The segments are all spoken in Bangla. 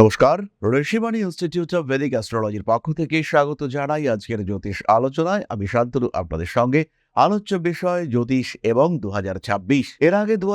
নমস্কার ঋষিবাণী ইনস্টিটিউট অফ ভেদিক অ্যাস্ট্রোলজির পক্ষ থেকে স্বাগত জানাই আজকের জ্যোতিষ আলোচনায়। আমি শান্তনু, আপনাদের সঙ্গে আলোচ্য বিষয় জ্যোতিষ এবং দুহাজার ছাব্বিশ। এর আগে দু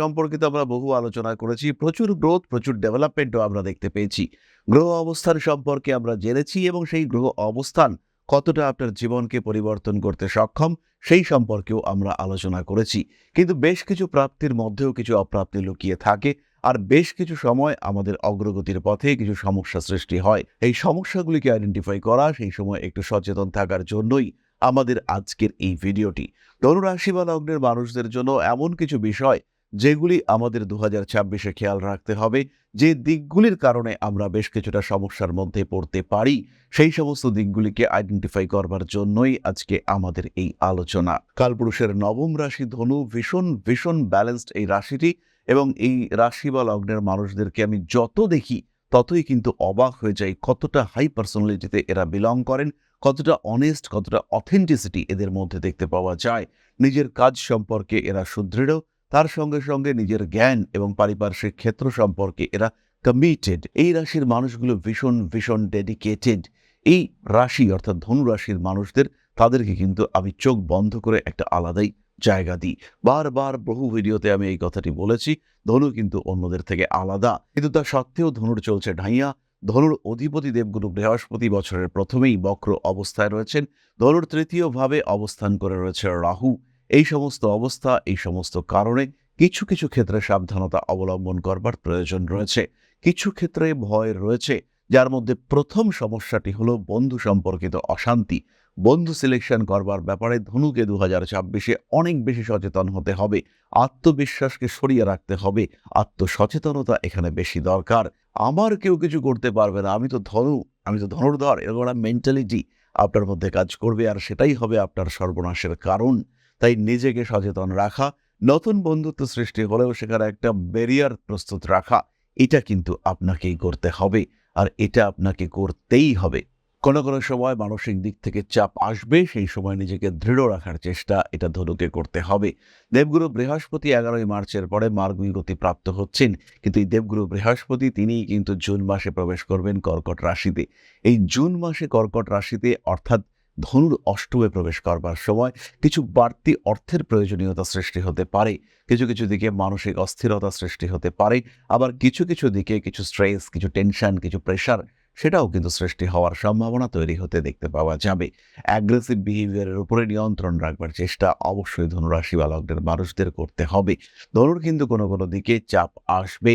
সম্পর্কিত আমরা বহু আলোচনা করেছি, প্রচুর গ্রোথ প্রচুর ডেভেলপমেন্টও আমরা দেখতে পেয়েছি। গ্রহ অবস্থান সম্পর্কে আমরা জেনেছি এবং সেই গ্রহ অবস্থান কতটা আপনার জীবনকে পরিবর্তন করতে সক্ষম, সেই সম্পর্কেও আমরা আলোচনা করেছি। কিন্তু বেশ কিছু প্রাপ্তির মধ্যেও কিছু অপ্রাপ্তি লুকিয়ে থাকে। আর বেশ কিছু সময় আমাদের অগ্রগতির পথে কিছু সমস্যা সৃষ্টি হয়। এই সমস্যাগুলিকে আইডেন্টিফাই করা, সেই সময় একটু সচেতন থাকার জন্যই আমাদের আজকের এই ভিডিওটি। ধনুরাশি বা লগ্নের মানুষদের জন্য এমন কিছু বিষয় যেগুলি আমাদের দু হাজার ছাব্বিশে খেয়াল রাখতে হবে, যে দিকগুলির কারণে আমরা বেশ কিছুটা সমস্যার মধ্যে পড়তে পারি, সেই সমস্ত দিকগুলিকে আইডেন্টিফাই করবার জন্যই আজকে আমাদের এই আলোচনা। কালপুরুষের নবম রাশি ধনু, ভীষণ ভীষণ ব্যালেন্সড এই রাশিটি। এবং এই রাশি বা লগ্নের মানুষদেরকে আমি যত দেখি, ততই কিন্তু অবাক হয়ে যাই কতটা হাই পার্সোনালিটিতে এরা বিলং করেন, কতটা অনেস্ট কতটা অথেন্টিসিটি এদের মধ্যে দেখতে পাওয়া যায়। নিজের কাজ সম্পর্কে এরা সুদৃঢ়, তার সঙ্গে সঙ্গে নিজের জ্ঞান এবং পারিপার্শ্বিক ক্ষেত্র সম্পর্কে এরা কমিটেড এই রাশির মানুষগুলো ভীষণ ভীষণ ডেডিকেটেড এই রাশি অর্থাৎ ধনু রাশির মানুষদের, তাদেরকে কিন্তু আমি চোখ বন্ধ করে একটা আলাদাই জায়গা দিই। বারবার বহু ভিডিওতে আমি এই কথাটি বলেছি, ধনু কিন্তু অন্যদের থেকে আলাদা। কিন্তু তা সত্ত্বেও ধনুর চলছে ঢাইয়া। ধনুর অধিপতি দেবগুরু বৃহস্পতি বছরের প্রথমেই বক্র অবস্থায় রয়েছেন। ধনুর তৃতীয় ভাবে অবস্থান করে রয়েছে রাহু। এই সমস্ত অবস্থা, এই সমস্ত কারণে কিছু কিছু ক্ষেত্রে সাবধানতা অবলম্বন করবার প্রয়োজন রয়েছে। কিছু ক্ষেত্রে ভয় রয়েছে, যার মধ্যে প্রথম সমস্যাটি হলো বন্ধু সম্পর্কিত অশান্তি। বন্ধু সিলেকশন করবার ব্যাপারে ধনুকে দু হাজার ছাব্বিশে অনেক বেশি সচেতন হতে হবে। আত্মবিশ্বাসকে সরিয়ে রাখতে হবে। আত্মসচেতনতা এখানে বেশি দরকার। আমার কেউ কিছু করতে পারবে না। আমি তো ধনু, আমি তো ধনুর্ধর, এরকম একটা মেন্টালিটি আপনার মধ্যে কাজ করবে আর সেটাই হবে আপনার সর্বনাশের কারণ। তাই নিজেকে সচেতন রাখা, নতুন বন্ধুত্ব সৃষ্টি হলেও সেখানে একটা ব্যারিয়ার প্রস্তুত রাখা, এটা কিন্তু আপনাকেই করতে হবে। আর এটা আপনাকে করতেই হবে। কোনো কোনো সময় মানসিক দিক থেকে চাপ আসবে, সেই সময় নিজেকে দৃঢ় রাখার চেষ্টা এটা ধনুকে করতে হবে। দেবগুরু বৃহস্পতি এগারোই মার্চের পরে মার্গী গতি প্রাপ্ত হচ্ছেন, কিন্তু এই দেবগুরু বৃহস্পতি তিনিই কিন্তু জুন মাসে প্রবেশ করবেন কর্কট রাশিতে। এই জুন মাসে কর্কট রাশিতে অর্থাৎ ধনুর অষ্টমে প্রবেশ করবার সময় কিছু বাড়তি অর্থের প্রয়োজনীয়তা সৃষ্টি হতে পারে। কিছু কিছু দিকে মানসিক অস্থিরতা সৃষ্টি হতে পারে। আবার কিছু কিছু দিকে কিছু স্ট্রেস কিছু টেনশন কিছু প্রেশার সেটাও কিন্তু সৃষ্টি হওয়ার সম্ভাবনা তৈরি হতে দেখতে পাওয়া যাবে। অ্যাগ্রেসিভ বিহেভিয়ারের উপরে নিয়ন্ত্রণ রাখবার চেষ্টা অবশ্যই ধনুরাশি বা লগ্নের মানুষদের করতে হবে। ধনুর কিন্তু কোনো কোনো দিকে চাপ আসবে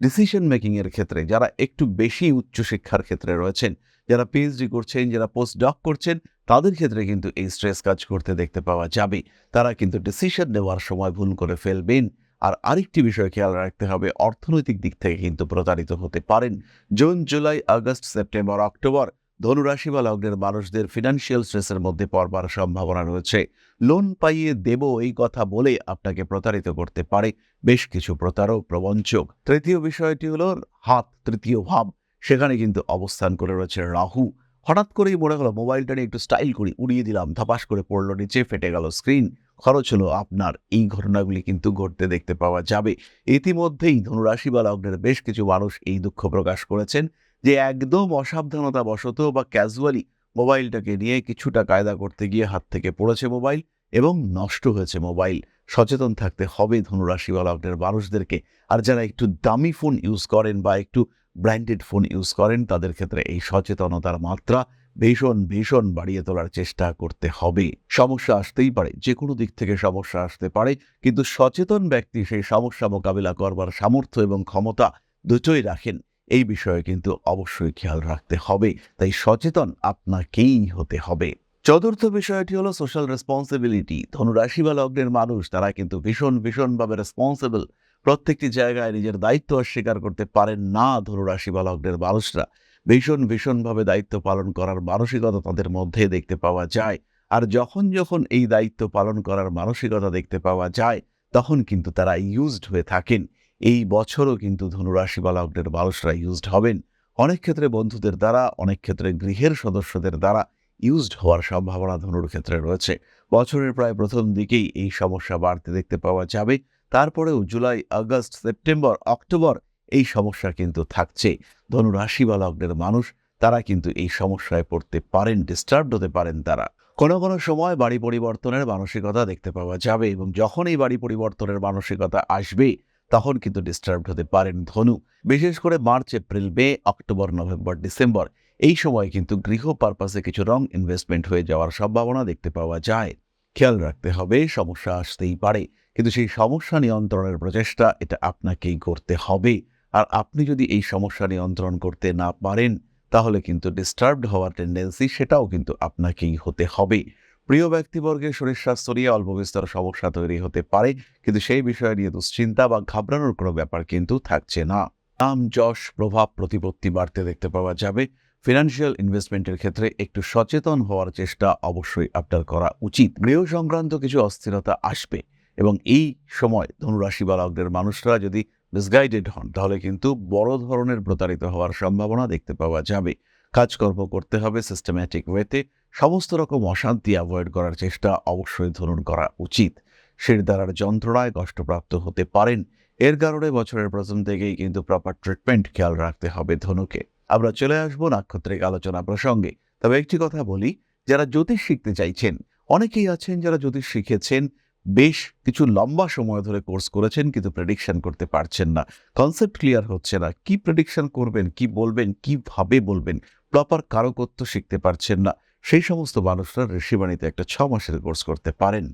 ডিসিশন মেকিংয়ের ক্ষেত্রে যারা একটু বেশি উচ্চশিক্ষার ক্ষেত্রে রয়েছেন, যারা পিএইচডি করছেন, যারা পোস্ট ডক করছেন, তাদের ক্ষেত্রে কিন্তু এই স্ট্রেস কাজ করতে দেখতে পাওয়া যাবে। তারা কিন্তু ডিসিশন নেওয়ার সময় ভুল করে ফেলবেন। আর আরেকটি বিষয় খেয়াল রাখতে হবে, অর্থনৈতিক দিক থেকে কিন্তু প্রতারিত হতে পারেন। June, July, August, September, October ধনুরাশি বা লগ্নের মানুষদের ফিনান্সিয়াল স্ট্রেসের মধ্যে পড়বার সম্ভাবনা রয়েছে। লোন পাইয়ে দেব এই কথা বলে আপনাকে প্রতারিত করতে পারে বেশ কিছু প্রতারক প্রবঞ্চক তৃতীয় বিষয়টি হলো হাত, তৃতীয় ভাব। সেখানে কিন্তু অবস্থান করে রয়েছে রাহু। হঠাৎ করেই মনে হলো মোবাইলটা নিয়ে একটু স্টাইল করি, উড়িয়ে দিলাম, ধাপাস করে পড়ল, নিচে ফেটে গেল স্ক্রিন খরচ হলো আপনার, এই ঘটনাগুলি কিন্তু ঘটতে দেখতে পাওয়া যাবে। ইতিমধ্যেই ধনুরাশি বা লগ্নের বেশ কিছু মানুষ এই দুঃখ প্রকাশ করেছেন যে একদম অসাবধানতা বশত বা ক্যাজুয়ালি মোবাইলটাকে নিয়ে কিছুটা কায়দা করতে গিয়ে হাত থেকে পড়েছে মোবাইল এবং নষ্ট হয়েছে মোবাইল। সচেতন থাকতে হবে ধনুরাশি বা মানুষদেরকে। আর যারা একটু দামি ফোন ইউজ করেন বা একটু ব্র্যান্ডেড ফোন ইউজ করেন, তাদের ক্ষেত্রে এই সচেতনতার মাত্রা ভীষণ ভীষণ বাড়িয়ে তোলার চেষ্টা করতে হবে। সমস্যা আসতেই পারে যে কোনো দিক থেকে সমস্যা আসতে পারে, কিন্তু সচেতন ব্যক্তি সেই সমস্যা মোকাবিলা করবার সামর্থ্য এবং ক্ষমতা দুটোই রাখেন। এই বিষয়ে কিন্তু অবশ্যই খেয়াল রাখতে হবে, তাই সচেতন আপনাকেই হতে হবে। চতুর্থ বিষয়টি হলো সোশ্যাল রেসপন্সিবিলিটি ধনুরাশি বা লগ্নের মানুষ, তারা কিন্তু ভীষণ, ভীষণভাবে রেসপন্সিবল প্রত্যেকটি জায়গায় নিজের দায়িত্ব অস্বীকার করতে পারেন না ধনুরাশি বা লগ্নের মানুষরা। ভীষণ, ভীষণভাবে দায়িত্ব পালন করার মানসিকতা তাদের মধ্যে দেখতে পাওয়া যায়। আর যখন যখন এই দায়িত্ব পালন করার মানসিকতা দেখতে পাওয়া যায়, তখন কিন্তু তারা ইউজড হয়ে থাকেন। এই বছরও কিন্তু ধনুরাশি বা লগ্নের মানুষরা ইউজড হবেন। অনেক ক্ষেত্রে বন্ধুদের দ্বারা, অনেক ক্ষেত্রে গৃহের সদস্যদের দ্বারা ইউজড হওয়ার সম্ভাবনা ধনুর ক্ষেত্রে রয়েছে। বছরের প্রায় প্রথম দিকেই এই সমস্যা বাড়তে দেখতে পাওয়া যাবে। তারপরেও জুলাই, আগস্ট, সেপ্টেম্বর, অক্টোবর এই সমস্যা কিন্তু থাকছে। ধনু রাশি বা লগ্নের মানুষ, তারা কিন্তু এই সমস্যায় পড়তে পারেন ডিস্টার্ব হতে পারেন তারা। কোনো কোনো সময় বাড়ি পরিবর্তনের মানসিকতা দেখতে পাওয়া যাবে এবং যখন এই বাড়ি পরিবর্তনের মানসিকতা আসবে, তখন কিন্তু ডিস্টার্ব হতে পারেন ধনু। বিশেষ করে March, April, May, October, November, December এই সময় কিন্তু গৃহ পারপাসে কিছু রং ইনভেস্টমেন্ট হয়ে যাওয়ার সম্ভাবনা দেখতে পাওয়া যায়। খেয়াল রাখতে হবে, সমস্যা আসতেই পারে। কিন্তু সেই সমস্যা নিয়ন্ত্রণের প্রচেষ্টা, এটা আপনাকেই করতে হবে। আর আপনি যদি এই সমস্যা নিয়ন্ত্রণ করতে না পারেন, তাহলে কিন্তু ডিস্টার্বড হওয়ার টেন্ডেন্সি সেটাও কিন্তু আপনাকেই হতে হবে। প্রিয় ব্যক্তিবর্গের শরীর স্বাস্থ্য নিয়ে অল্প বিস্তর সমস্যা তৈরি হতে পারে, কিন্তু সেই বিষয় নিয়ে দুশ্চিন্তা বা ঘাবড়ানোর কোনো ব্যাপার কিন্তু থাকছে না। নাম, যশ, প্রভাব, প্রতিপত্তি বাড়তে দেখতে পাওয়া যাবে। ফিনান্সিয়াল ইনভেস্টমেন্টের ক্ষেত্রে একটু সচেতন হওয়ার চেষ্টা অবশ্যই আপনার করা উচিত। গৃহ সংক্রান্ত কিছু অস্থিরতা আসবে এবং এই সময় ধনুরাশি বা লগ্নের মানুষরা যদি মিসগাইডেড হন, তাহলে কিন্তু বড় ধরনের প্রতারিত হওয়ার সম্ভাবনা দেখতে পাওয়া যাবে। কাজকর্ম করতে হবে সিস্টেম্যাটিক ওয়েতে সমস্ত রকম অশান্তি অ্যাভয়েড করার চেষ্টা অবশ্যই ধরুন করা উচিত। শিরদারার যন্ত্রণায় কষ্টপ্রাপ্ত হতে পারেন। এর কারণে বছরের প্রথম থেকেই কিন্তু প্রপার ট্রিটমেন্ট খেয়াল রাখতে হবে ধনুকে। আমরা চলে আসব নাক্ষত্রিক আলোচনা প্রসঙ্গে। তবে একটি কথা বলি, যারা জ্যোতিষ শিখতে চাইছেন, অনেকেই আছেন যারা জ্যোতিষ শিখেছেন, বেশ কিছু লম্বা সময় ধরে কোর্স করেছেন কিন্তু প্রেডিকশন করতে পারছেন না। কনসেপ্ট ক্লিয়ার হচ্ছে না, কি প্রেডিকশন করবেন, কি বলবেন, কীভাবে বলবেন প্রপার কারকত্ব শিখতে পারছেন না, সেই সমস্ত মানুষরা ঋষিবাণীতে একটা ছ মাসের কোর্স করতে পারেন।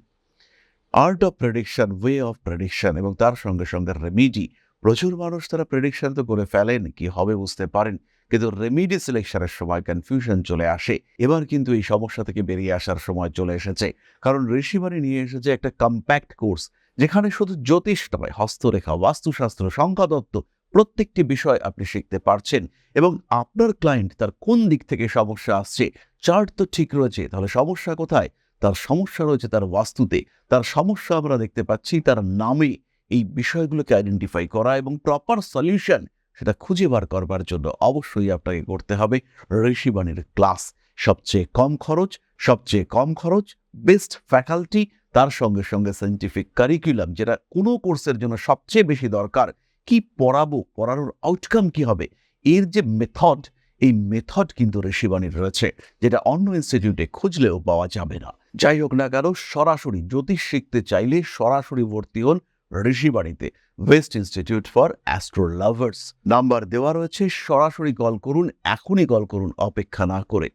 Art of prediction way of prediction এবং তার সঙ্গে সঙ্গে রেমিডি প্রচুর মানুষ তারা প্রেডিকশন তো করে ফেলেন, কি হবে বুঝতে পারেন কিন্তু রেমিডি সিলেকশনের সময় কনফিউশন চলে আসে। এবার কিন্তু এই সমস্যা থেকে বেরিয়ে আসার সময় চলে এসেছে। কারণ ঋষিবাণী নিয়ে এসেছে একটা কম্প্যাক্ট কোর্স যেখানে শুধু জ্যোতিষ নয়, হস্তরেখা, বাস্তুশাস্ত্র সংখ্যাতত্ত্ব প্রত্যেকটি বিষয় আপনি শিখতে পারছেন এবং আপনার ক্লায়েন্ট তার কোন দিক থেকে সমস্যা আসছে চার্ট তো ঠিক রয়েছে, তাহলে সমস্যা কোথায়? তার সমস্যা রয়েছে তার বাস্তুতে। তার সমস্যা আমরা দেখতে পাচ্ছি তার নামে। এই বিষয়গুলোকে আইডেন্টিফাই করা এবং প্রপার সলিউশন সেটা খুঁজে বার করবার জন্য অবশ্যই আপনাকে করতে হবে ঋষিবাণীর ক্লাস সবচেয়ে কম খরচ, সবচেয়ে কম খরচ বেস্ট ফ্যাকাল্টি তার সঙ্গে সঙ্গে সাইন্টিফিক কারিকুলাম যেটা কোনো কোর্সের জন্য সবচেয়ে বেশি দরকার। কি পড়াবো, পড়ানোর আউটকাম কি হবে? এর যে মেথড এই মেথড কিন্তু ঋষিবাণীর রয়েছে, যেটা অন্য ইনস্টিটিউটে খুঁজলেও পাওয়া যাবে না। যাই হোক না কেন, সরাসরি জ্যোতিষ শিখতে চাইলে সরাসরি ভর্তি হন ঋষিবাণীতে west institute for astro lovers number দেওয়া রয়েছে। সরাসরি কল করুন, এখনই কল করুন, অপেক্ষা না করে।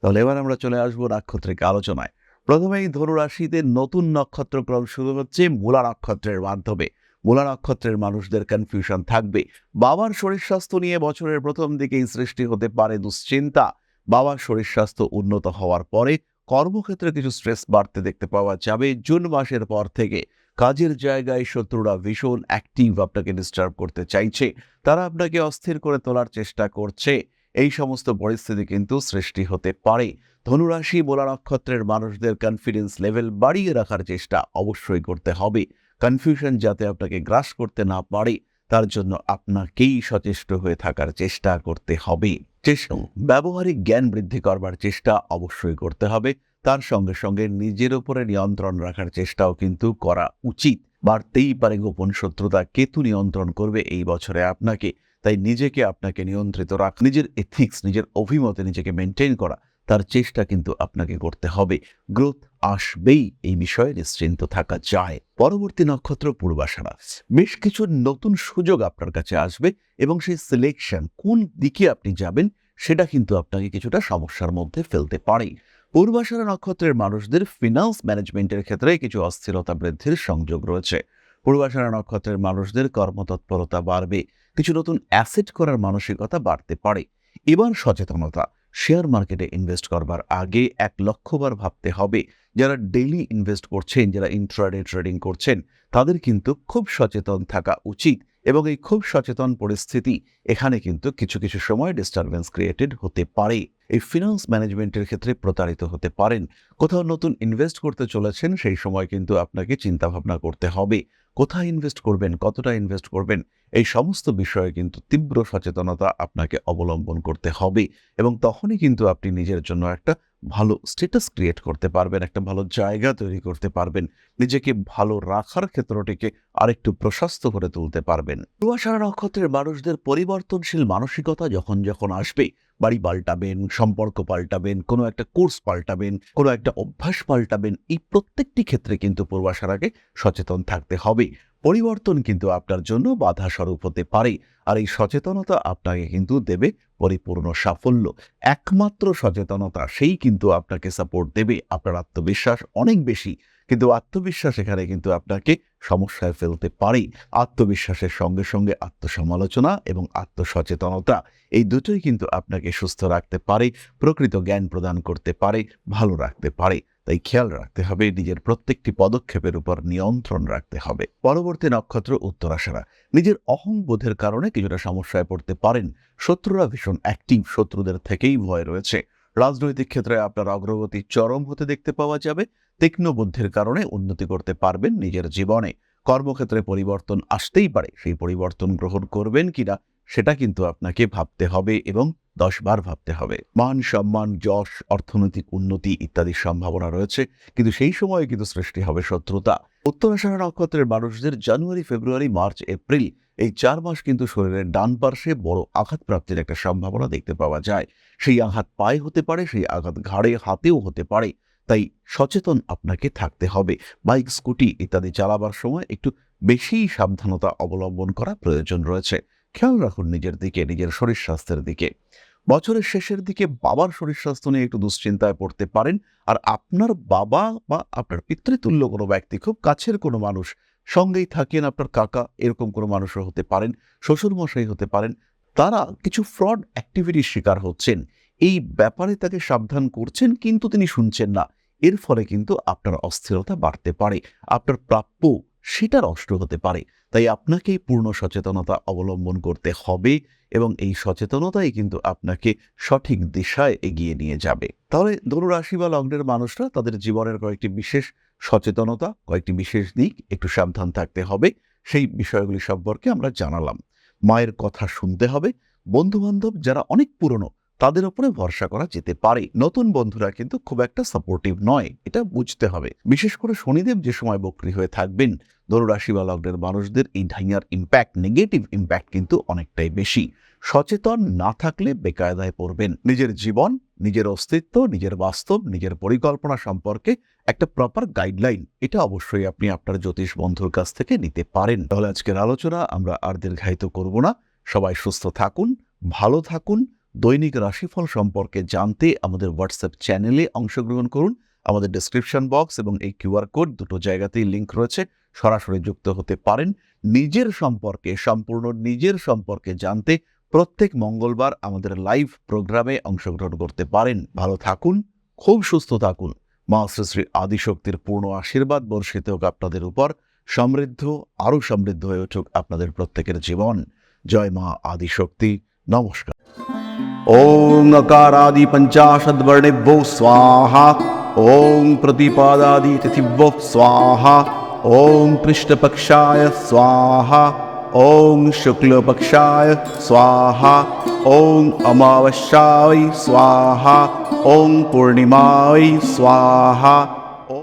তাহলে এবার আমরা চলে আসব নাক্ষত্রিক আলোচনায়। প্রথমেই ধনুরাশিতে নতুন নক্ষত্রক্রম শুরু হচ্ছে মূলা নক্ষত্রের মাধ্যমে। মূলা নক্ষত্রের মানুষদের কনফিউশন থাকবে। বাবার শরীর স্বাস্থ্য নিয়ে বছরের প্রথম দিকেই সৃষ্টি হতে পারে দুশ্চিন্তা। বাবার শরীর স্বাস্থ্য উন্নত হওয়ার পরে কর্মক্ষেত্রে কিছু স্ট্রেস বাড়তে দেখতে পাওয়া যাবে জুন মাসের পর থেকে। কাজের জায়গায় শত্রুরা ভীষণ অ্যাক্টিভ আপনাকে ডিস্টার্ব করতে চাইছে। তারা আপনাকে অস্থির করে তোলার চেষ্টা করছে। এই সমস্ত পরিস্থিতি কিন্তু সৃষ্টি হতে পারে। ধনুরাশি বোলা নক্ষত্রের মানুষদের কনফিডেন্স লেভেল বাড়িয়ে রাখার চেষ্টা অবশ্যই করতে হবে। কনফিউশন যাতে আপনাকে গ্রাস করতে না পারে, তার জন্য আপনাকেই সচেষ্ট হয়ে থাকার চেষ্টা করতে হবে। ব্যবহারিক জ্ঞান বৃদ্ধি করবার চেষ্টা অবশ্যই করতে হবে। তার সঙ্গে সঙ্গে নিজের উপরে নিয়ন্ত্রণ রাখার চেষ্টাও কিন্তু করা উচিত। বাড়তেই পারে গোপন শত্রুতা কেতু নিয়ন্ত্রণ করবে এই বছরে আপনাকে। তাই নিজেকে আপনাকে নিয়ন্ত্রিত রাখ, নিজের এথিক্স নিজের অভিমতে নিজেকে মেনটেন করা, তার চেষ্টা কিন্তু আপনাকে করতে হবে। গ্রোথ আসবেই, এই বিষয়ে নিশ্চিন্ত থাকা যায়। পরবর্তী নক্ষত্র পূর্বাশারা। বেশ কিছু নতুন সুযোগ আপনার কাছে আসবে এবং সেই সিলেকশন কোন দিকে আপনি যাবেন, সেটা কিন্তু আপনাকে কিছুটা সমস্যার মধ্যে ফেলতে পারে পূর্বাশারা নক্ষত্রের মানুষদের ফিনান্স ম্যানেজমেন্টের ক্ষেত্রে কিছু অস্থিরতা বৃদ্ধির সংযোগ রয়েছে। পূর্বাশারা নক্ষত্রের মানুষদের কর্মতৎপরতা বাড়বে, কিছু নতুন অ্যাসেট করার মানসিকতা বাড়তে পারে। এবার সচেতনতা শেয়ার মার্কেটে ইনভেস্ট করবার আগে এক লক্ষবার ভাবতে হবে। যারা ডেইলি ইনভেস্ট করছেন, যারা ইন্ট্রাডে ট্রেডিং করছেন, তাদের কিন্তু খুব সচেতন থাকা উচিত। এবং এই খুব সচেতন পরিস্থিতি এখানে কিন্তু কিছু কিছু সময় ডিস্টারবেন্স ক্রিয়েটেড হতে পারে। এই ফিনান্স ম্যানেজমেন্টের ক্ষেত্রে প্রতারিত হতে পারেন। কোথাও নতুন ইনভেস্ট করতে চলেছেন, সেই সময় কিন্তু আপনাকে চিন্তাভাবনা করতে হবে। কোথায় ইনভেস্ট করবেন, কতটা ইনভেস্ট করবেন, এই সমস্ত বিষয়ে কিন্তু তীব্র সচেতনতা আপনাকে অবলম্বন করতে হবে। এবং তখনই কিন্তু আপনি নিজের জন্য একটা ভালো স্ট্যাটাস ক্রিয়েট করতে পারবেন, একটা ভালো জায়গা তৈরি করতে পারবেন, নিজেকে ভালো রাখার ক্ষেত্রটিকে আরেকটু প্রশস্ত করে তুলতে পারবেন। পূর্বাষাঢ়া নক্ষত্রের মানুষদের পরিবর্তনশীল মানসিকতা যখন যখন আসবে, বাড়ি পাল্টাবেন, সম্পর্ক পাল্টাবেন, কোনো একটা কোর্স পাল্টাবেন, কোনো একটা অভ্যাস পাল্টাবেন, এই প্রত্যেকটি ক্ষেত্রে কিন্তু পূর্বাশারাকে সচেতন থাকতে হবে। পরিবর্তন কিন্তু আপনার জন্য বাধা স্বরূপ হতে পারে। আর এই সচেতনতা আপনাকে কিন্তু দেবে পরিপূর্ণ সাফল্য। একমাত্র সচেতনতা, সেই কিন্তু আপনাকে সাপোর্ট দেবে। আপনার আত্মবিশ্বাস অনেক বেশি। কিন্তু আত্মবিশ্বাস এখানে কিন্তু আপনাকে সমস্যায় ফেলতে পারে। আত্মবিশ্বাসের সঙ্গে সঙ্গে আত্মসমালোচনা এবং আত্মসচেতনতা, এই দুটোই কিন্তু আপনাকে সুস্থ রাখতে পারে, প্রকৃত জ্ঞান প্রদান করতে পারে, ভালো রাখতে পারে। তাই খেয়াল রাখতে হবে, নিজের প্রত্যেকটি পদক্ষেপের উপর নিয়ন্ত্রণ রাখতে হবে। পরবর্তী নক্ষত্র উত্তরাশারা নিজের অহংবোধের কারণে কিছুটা সমস্যায় পড়তে পারেন। শত্রুরা ভীষণ অ্যাক্টিভ শত্রুদের থেকেই ভয় রয়েছে। রাজনৈতিক ক্ষেত্রে আপনার অগ্রগতি চরম হতে দেখতে পাওয়া যাবে। তীক্ষ্ণ বুদ্ধির কারণে উন্নতি করতে পারবেন নিজের জীবনে। কর্মক্ষেত্রে পরিবর্তন আসতেই পারে। সেই পরিবর্তন গ্রহণ করবেন কিনা, সেটা কিন্তু আপনাকে ভাবতে হবে এবং দশবার ভাবতে হবে। মান সম্মান, যশ, অর্থনৈতিক উন্নতি ইত্যাদির সম্ভাবনা রয়েছে, কিন্তু সেই সময়ে কিন্তু সৃষ্টি হবে শত্রুতা। উত্তরাষাঢ়া নক্ষত্রের মানুষদের জানুয়ারি, ফেব্রুয়ারি, মার্চ, এপ্রিল এই চার মাস কিন্তু শরীরের ডান পার্শ্বে বড় আঘাত প্রাপ্তির একটা সম্ভাবনা দেখতে পাওয়া যায়। সেই আঘাত পায়ে হতে পারে, সেই আঘাত ঘাড়ে, হাতেও হতে পারে। তাই সচেতন আপনাকে থাকতে হবে। বাইক, স্কুটি ইত্যাদি চালাবার সময় একটু বেশি সাবধানতা অবলম্বন করা প্রয়োজন রয়েছে। খেয়াল রাখুন নিজের দিকে, নিজের শরীর স্বাস্থ্যের দিকে। বছরের শেষের দিকে বাবার শরীর স্বাস্থ্য নিয়ে একটু দুশ্চিন্তায় পড়তে পারেন। আর আপনার বাবা বা আপনার পিতৃতুল্য কোনো ব্যক্তি, খুব কাছের কোনো মানুষ, সঙ্গেই থাকেন আপনার কাকা, এরকম কোনো মানুষও হতে পারেন, শ্বশুরমশাই হতে পারেন, তারা কিছু ফ্রড অ্যাক্টিভিটির শিকার হচ্ছেন। এই ব্যাপারে তাকে সাবধান করছেন কিন্তু তিনি শুনছেন না। এর ফলে কিন্তু আপনার অস্থিরতা বাড়তে পারে। আপনার প্রাপ্য সেটা নষ্ট হতে পারে। তাই আপনাকেই পূর্ণ সচেতনতা অবলম্বন করতে হবে এবং এই সচেতনতাই কিন্তু আপনাকে সঠিক দিশায় এগিয়ে নিয়ে যাবে। তাহলে ধনুরাশি বা লগ্নের মানুষরা তাদের জীবনের কয়েকটি বিশেষ সচেতনতা, কয়েকটি বিশেষ দিক একটু সাবধান থাকতে হবে। সেই বিষয়গুলি সম্পর্কে আমরা জানালাম। মায়ের কথা শুনতে হবে। বন্ধু বান্ধব যারা অনেক পুরনো, তাদের উপরে ভরসা করা যেতে পারে। নতুন বন্ধুরা কিন্তু খুব একটা সাপোর্টিভ নয়, এটা বুঝতে হবে। বিশেষ করে শনিদেব যে সময় বক্রি হয়ে থাকবেন ধনুরাশি বা লগ্নের মানুষদের এই ঢাইয়ার ইম্প্যাক্ট নেগেটিভ ইম্প্যাক্ট কিন্তু অনেকটাই বেশি। সচেতন না থাকলে বেকায়দায় পড়বেন। নিজের জীবন, নিজের অস্তিত্ব, নিজের বাস্তব, নিজের পরিকল্পনা সম্পর্কে একটা প্রপার গাইডলাইন এটা অবশ্যই আপনি আপনার জ্যোতিষ বন্ধুর কাছ থেকে নিতে পারেন। তাহলে আজকের আলোচনা আমরা আর দীর্ঘায়িত করব না। সবাই সুস্থ থাকুন, ভালো থাকুন, দৈনিক রাশিফল সম্পর্কে জানতে আমাদের হোয়াটসঅ্যাপ চ্যানেলে অংশগ্রহণ করুন। আমাদের ডিসক্রিপশন বক্স এবং এই কিউআর কোড দুটো জায়গাতেই লিঙ্ক রয়েছে। সরাসরি যুক্ত হতে পারেন। নিজের সম্পর্কে, সম্পূর্ণ নিজের সম্পর্কে জানতে প্রত্যেক মঙ্গলবার আমাদের লাইভ প্রোগ্রামে অংশগ্রহণ করতে পারেন। ভালো থাকুন, খুব সুস্থ থাকুন। মা শ্রী শ্রী আদিশক্তির পূর্ণ আশীর্বাদ বর্ষিত হোক আপনাদের উপর, সমৃদ্ধ, আরও সমৃদ্ধ হয়ে উঠুক আপনাদের প্রত্যেকের জীবন। জয় মা আদিশক্তি। নমস্কার। ওম নকারাদি পঞ্চাশদ্বর্ণেভ্যো স্বাহা। ॐ प्रतिपादादि स्वाहा ॐ कृष्णपक्षाय स्वाहा ॐ शुक्लपक्षाय स्वाहा ॐ अमावस्याय स्वाहा ॐ पूर्णिमाय स्वाहा